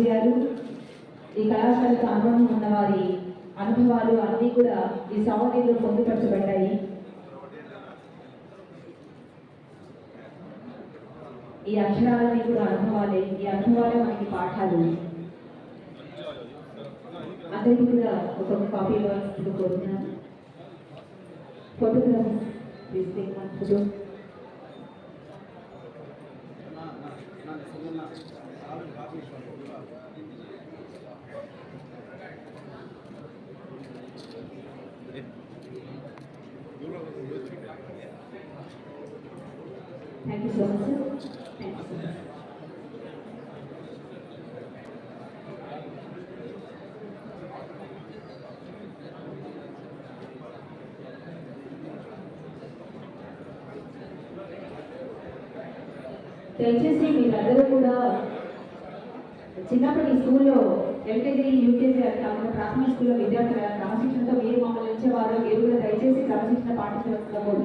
విజయాలు. ఈ కళాశాలకు అనుభవం ఉన్న వారి అనుభవాలు అన్నీ కూడా ఈ సామగ్రిలో పొందుపరచబడ్డాయి. ఈ అక్షరాలన్నీ కూడా అనుభవాలే. ఈ అనుభవాలే మనకి పాఠాలు. అందరికీ కూడా ఒక కాపీ ఇవ్వాల్సింది కోరుతున్నాను. Photograph photo Thank you so much, sir thank you so much దయచేసి మీరందరూ కూడా చిన్నప్పటి స్కూల్లో ఎల్కేజీ యూకేజీ కాకుండా ప్రాథమిక స్కూల్లో విద్యార్థులు క్రమశిక్షణతో మీరు